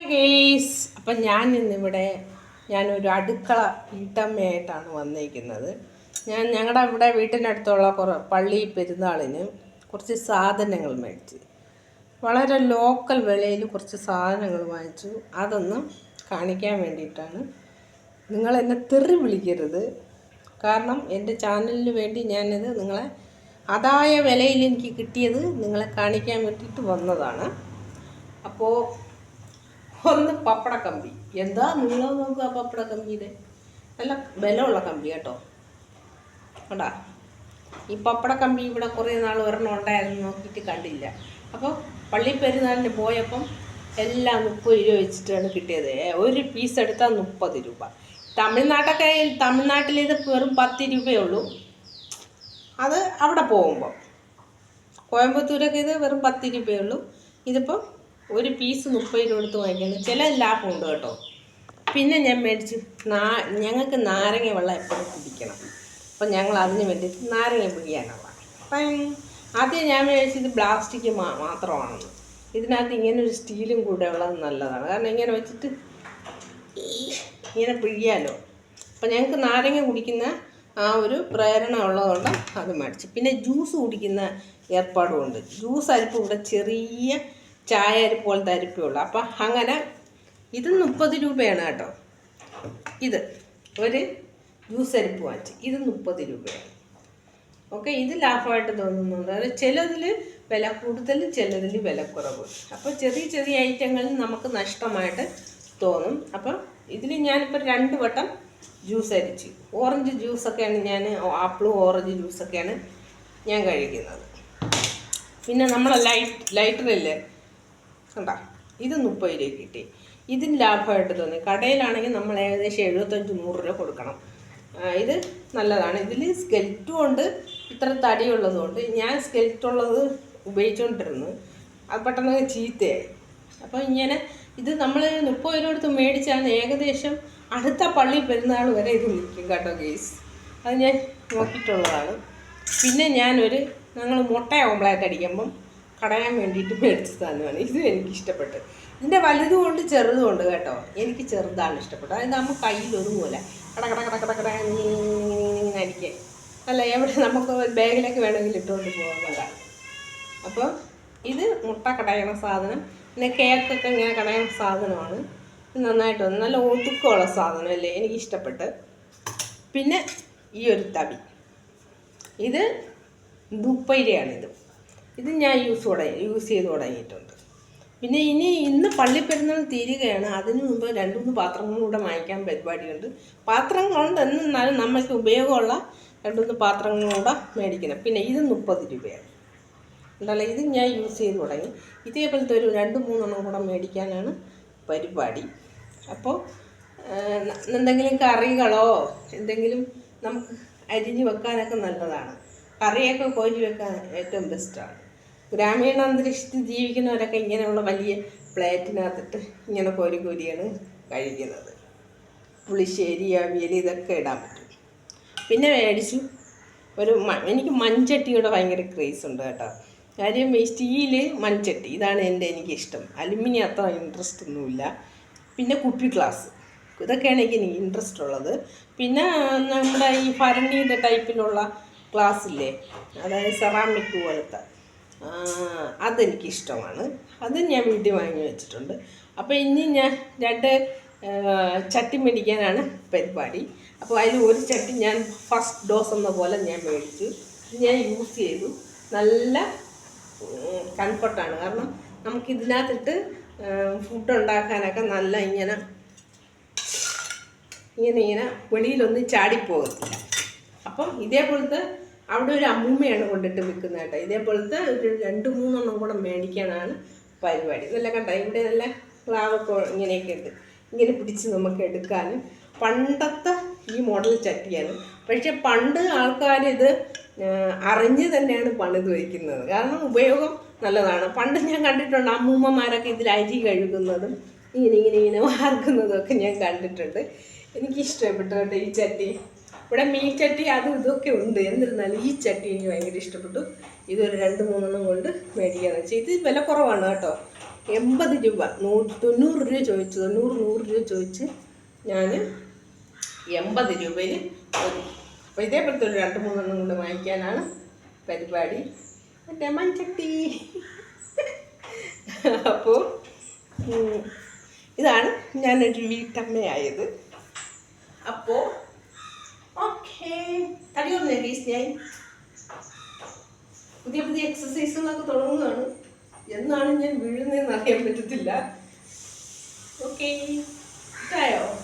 Guys അപ്പം ഞാൻ ഇന്നിവിടെ ഞാനൊരു അടുക്കള വീട്ടമ്മയായിട്ടാണ് വന്നിരിക്കുന്നത് ഞാൻ ഞങ്ങളുടെ ഇവിടെ വീട്ടിനടുത്തുള്ള കുറ പള്ളി പെരുന്നാളിന് കുറച്ച് സാധനങ്ങൾ മേടിച്ച്. വളരെ ലോക്കൽ വിലയിൽ കുറച്ച് സാധനങ്ങൾ വാങ്ങിച്ചു. അതൊന്ന് കാണിക്കാൻ വേണ്ടിയിട്ടാണ്. നിങ്ങൾ എന്നെ തെറി വിളിക്കരുത്. കാരണം എന്റെ ചാനലിന് വേണ്ടി ഞാനിത് നിങ്ങളെ അതായ വിലയിൽ എനിക്ക് കിട്ടിയത് നിങ്ങളെ കാണിക്കാൻ വേണ്ടിയിട്ട് വന്നതാണ്. അപ്പോൾ ഒന്ന് പപ്പട കമ്പി. എന്താ നീളം നോക്കുക പപ്പട കമ്പിയുടെ? നല്ല ബലമുള്ള കമ്പി കേട്ടോ. കണ്ടാ? ഈ പപ്പട കമ്പി ഇവിടെ കുറേ നാൾ ഒരെണ്ണം ഉണ്ടായിരുന്നു നോക്കിയിട്ട് കണ്ടില്ല. അപ്പോൾ പള്ളി പെരുന്നാളിന് പോയപ്പം എല്ലാം മുപ്പത് രൂപ വെച്ചിട്ടാണ് കിട്ടിയത്. ഒരു പീസ് എടുത്താൽ മുപ്പത് രൂപ. തമിഴ്നാട്ടൊക്കെ തമിഴ്നാട്ടിൽ ഇത് വെറും പത്ത് രൂപയേ ഉള്ളൂ. അത് അവിടെ പോകുമ്പോൾ കോയമ്പത്തൂരൊക്കെ ഇത് വെറും പത്ത് രൂപയേ ഉള്ളൂ. ഇതിപ്പം ഒരു പീസ് മുപ്പത് രൂപ എടുത്ത് വാങ്ങിക്കണം ചില ലാഭമുണ്ട് കേട്ടോ. പിന്നെ ഞാൻ മേടിച്ച് നാ ഞങ്ങൾക്ക് നാരങ്ങ വെള്ളം എപ്പോഴും കുടിക്കണം. അപ്പം ഞങ്ങൾ അതിന് വേണ്ടിയിട്ട് നാരങ്ങ പിടിക്കാനുള്ള അപ്പം ആദ്യം ഞാൻ മേടിച്ചത് പ്ലാസ്റ്റിക് മാ മാത്രമാണെന്ന്. ഇതിനകത്ത് ഇങ്ങനെ ഒരു സ്റ്റീലും കൂടെ ഉള്ളത് നല്ലതാണ്. കാരണം ഇങ്ങനെ വെച്ചിട്ട് ഇങ്ങനെ പിഴിയാലോ. അപ്പം ഞങ്ങൾക്ക് നാരങ്ങ കുടിക്കുന്ന ആ ഒരു പ്രേരണ ഉള്ളതുകൊണ്ട് അത് മേടിച്ചു. പിന്നെ ജ്യൂസ് കുടിക്കുന്ന ഏർപ്പാടുമുണ്ട് ജ്യൂസ് അരിപ്പ് ഇവിടെ ചെറിയ ചായ പോലത്തെ അരിപ്പേ ഉള്ളൂ അപ്പം അങ്ങനെ ഇത് മുപ്പത് രൂപയാണ് കേട്ടോ. ഇത് ഒരു ജ്യൂസ് അരിപ്പ് വാങ്ങിച്ച്. ഇത് മുപ്പത് രൂപയാണ്. ഓക്കെ ഇത് ലാഭമായിട്ട് തോന്നുന്നുണ്ട്. അത് ചിലതിൽ വില കൂടുതൽ ചിലതിൽ വില കുറവ്. അപ്പോൾ ചെറിയ ചെറിയ ഐറ്റങ്ങളിൽ നമുക്ക് നഷ്ടമായിട്ട് തോന്നും. അപ്പം ഇതിൽ ഞാനിപ്പോൾ രണ്ട് വട്ടം ജ്യൂസ് അരിച്ച്. ഓറഞ്ച് ജ്യൂസൊക്കെയാണ് ഞാൻ ആപ്പിളും ഓറഞ്ച് ജ്യൂസൊക്കെയാണ് ഞാൻ കഴിക്കുന്നത്. പിന്നെ നമ്മളെ ലൈറ്റ് ലൈറ്ററില്ലേ? കണ്ട? ഇത് മുപ്പത് രൂപ കിട്ടി. ഇതിന് ലാഭമായിട്ട് തോന്നി. കടയിലാണെങ്കിൽ നമ്മൾ ഏകദേശം എഴുപത്തഞ്ച് നൂറ് രൂപ കൊടുക്കണം. ഇത് നല്ലതാണ്. ഇതിൽ സ്കെൽറ്റും ഉണ്ട്. ഇത്ര തടിയുള്ളതുകൊണ്ട് ഞാൻ സ്കെൽറ്റുള്ളത് ഉപയോഗിച്ചുകൊണ്ടിരുന്നു. അത് പെട്ടെന്ന് ചീത്തയായി. അപ്പോൾ ഇങ്ങനെ ഇത് നമ്മൾ മുപ്പത് രൂപ എടുത്ത് മേടിച്ചാൽ ഏകദേശം അടുത്ത പള്ളി പെരുന്നാൾ വരെ ഇത് നിൽക്കും കേട്ടോ ഗേസ് അത് ഞാൻ നോക്കിയിട്ടുള്ളതാണ്. പിന്നെ ഞാനൊരു ഞങ്ങൾ മുട്ട ഓംപ്ലേറ്റ് അടിക്കുമ്പം കടയാൻ വേണ്ടിയിട്ട് മേടിച്ച സാധനമാണ്. ഇത് എനിക്ക് ഇഷ്ടപ്പെട്ടത് ഇതിന്റെ ചെറുതും ഉണ്ട് കേട്ടോ. എനിക്ക് ചെറുതാണ് ഇഷ്ടപ്പെട്ടത്. അതായത് നമ്മൾ കയ്യിൽ ഒതുങ്ങൂല കട കട കട കട കട ഇങ്ങനെ അല്ല എവിടെ നമുക്ക് ബാഗിലൊക്കെ വേണമെങ്കിൽ ഇട്ടുകൊണ്ട് പോകാമല്ല അപ്പോൾ ഇത് മുട്ട കടയണ സാധനം പിന്നെ കേക്കൊക്കെ ഇങ്ങനെ കടയണ സാധനമാണ്. നന്നായിട്ട്. നല്ല ഒതുക്കമുള്ള സാധനം അല്ലേ എനിക്ക് ഇഷ്ടപ്പെട്ട് പിന്നെ ഈ ഒരു തവി. ഇത് ദുപ്പൈരയാണിത്. ഇത് ഞാൻ യൂസ് തുടങ്ങി യൂസ് ചെയ്ത് തുടങ്ങിയിട്ടുണ്ട്. പിന്നെ ഇനി ഇന്ന് പള്ളിപ്പെരുന്നാൾ തീരുകയാണ്. അതിനു മുമ്പ് രണ്ട് മൂന്ന് പാത്രങ്ങളും കൂടെ വാങ്ങിക്കാൻ പരിപാടിയുണ്ട്. പാത്രങ്ങൾ കൊണ്ട് എന്നാലും നമുക്ക് ഉപയോഗമുള്ള രണ്ട് മൂന്ന് പാത്രങ്ങളും കൂടെ മേടിക്കണം. പിന്നെ ഇത് മുപ്പത് രൂപയാണ്. ഉണ്ടല്ലോ ഇത് ഞാൻ യൂസ് ചെയ്ത് തുടങ്ങി. ഇതേപോലത്തെ ഒരു രണ്ട് മൂന്നെണ്ണം കൂടെ മേടിക്കാനാണ് പരിപാടി. അപ്പോൾ എന്തെങ്കിലും കറികളോ എന്തെങ്കിലും നമുക്ക് അരിഞ്ഞ് വെക്കാനൊക്കെ നല്ലതാണ്. കറിയൊക്കെ കോരി വെക്കാൻ ഏറ്റവും ബെസ്റ്റാണ് ഗ്രാമീണ അന്തരീക്ഷത്തിൽ ജീവിക്കുന്നവരൊക്കെ ഇങ്ങനെയുള്ള വലിയ പ്ലേറ്റിനകത്തിട്ട് ഇങ്ങനെ കോരി കോരിയാണ് കഴിക്കുന്നത്. പുളിശ്ശേരി അവിയൽ ഇതൊക്കെ ഇടാൻ പറ്റും. പിന്നെ മേടിച്ചു. ഒരു എനിക്ക് മൺചട്ടിയുടെ ഭയങ്കര ക്രേസ് ഉണ്ട് കേട്ടോ. കാര്യം ഈ സ്റ്റീൽ മൺചട്ടി ഇതാണ് എന്റെ എനിക്കിഷ്ടം. അലുമിനിയം അത്ര ഇൻട്രസ്റ്റ് ഒന്നുമില്ല. പിന്നെ കുപ്പി ഗ്ലാസ് ഇതൊക്കെയാണ് എനിക്ക് ഇൻട്രസ്റ്റ് ഉള്ളത്. പിന്നെ നമ്മുടെ ഈ ഭരണിയുടെ ടൈപ്പിലുള്ള ഗ്ലാസ് ഇല്ലേ? അതായത് സെറാമിക് പോലത്തെ. അതെനിക്കിഷ്ടമാണ്. അത് ഞാൻ വീട്ടിൽ വാങ്ങി വെച്ചിട്ടുണ്ട്. അപ്പോൾ ഇനി ഞാൻ രണ്ട് ചട്ടി മേടിക്കാനാണ് പരിപാടി. അപ്പോൾ അതിൽ ഒരു ചട്ടി ഞാൻ ഫസ്റ്റ് ഡോസ് എന്ന പോലെ ഞാൻ മേടിച്ചു. ഞാൻ യൂസ് ചെയ്തു. നല്ല കംഫർട്ടാണ് കാരണം നമുക്ക് ഇതിനകത്തിട്ട് ഫുഡ് ഉണ്ടാക്കാനൊക്കെ നല്ല ഇങ്ങനെ ഇങ്ങനെ ഇങ്ങനെ വെളിയിലൊന്നും ചാടിപ്പോകത്തില്ല. അപ്പം ഇതേപോലത്തെ അവിടെ ഒരു അമ്മൂമ്മയാണ് കൊണ്ടിട്ട് വിൽക്കുന്നത് കേട്ടോ. ഇതേപോലത്തെ ഒരു രണ്ട് മൂന്നെണ്ണം കൂടെ മേടിക്കാനാണ് പരിപാടി. ഇതെല്ലാം കണ്ടോ? ഇവിടെ നല്ല പ്ലാവൊക്കെ ഇങ്ങനെയൊക്കെ ഉണ്ട്. ഇങ്ങനെ പിടിച്ച് നമുക്ക് എടുക്കാനും പണ്ടത്തെ ഈ മോഡൽ ചട്ടിയാണ്. പക്ഷെ പണ്ട് ആൾക്കാർ ഇത് അറിഞ്ഞ് തന്നെയാണ് പണിത് വയ്ക്കുന്നത് കാരണം ഉപയോഗം നല്ലതാണ്. പണ്ട് ഞാൻ കണ്ടിട്ടുണ്ട് അമ്മൂമ്മമാരൊക്കെ ഇതിൽ അരി കഴുകുന്നതും ഇങ്ങനെ ഇങ്ങനെ ഇങ്ങനെ വാർക്കുന്നതും ഒക്കെ ഞാൻ കണ്ടിട്ടുണ്ട്. എനിക്ക് ഇഷ്ടപ്പെട്ടു കേട്ടോ ഈ ചട്ടി. ഇവിടെ മീൻ ചട്ടി അതും ഇതൊക്കെ ഉണ്ട്. എന്നിരുന്നാലും ഈ ചട്ടി എനിക്ക് ഭയങ്കര ഇഷ്ടപ്പെട്ടു. ഇതൊരു രണ്ട് മൂന്നെണ്ണം കൊണ്ട് മേടിക്കാന്ന് വെച്ചാൽ ഇത് വില കുറവാണ് കേട്ടോ. എൺപത് രൂപ. നൂ തൊണ്ണൂറ് രൂപ ചോദിച്ചു. തൊണ്ണൂറ് നൂറ് രൂപ ചോദിച്ച് ഞാൻ എൺപത് രൂപയിൽ അപ്പോൾ ഇതേപോലത്തെ ഒരു രണ്ട് മൂന്നെണ്ണം കൊണ്ട് വാങ്ങിക്കാനാണ് പരിപാടി. മറ്റേ മൺചട്ടി അപ്പോൾ ഇതാണ് ഞാനൊരു വീട്ടമ്മയായത്. അപ്പോൾ ഓക്കേ. തടിയൊന്നേ പ്ലീസ് ഞാൻ? പുതിയ പുതിയ എക്സസൈസുകളൊക്കെ തുടങ്ങുകയാണ് എന്നാണ് ഞാൻ വീഴുന്നതെന്ന് അറിയാൻ പറ്റത്തില്ല. ഓക്കെ. ഇട്ടായോ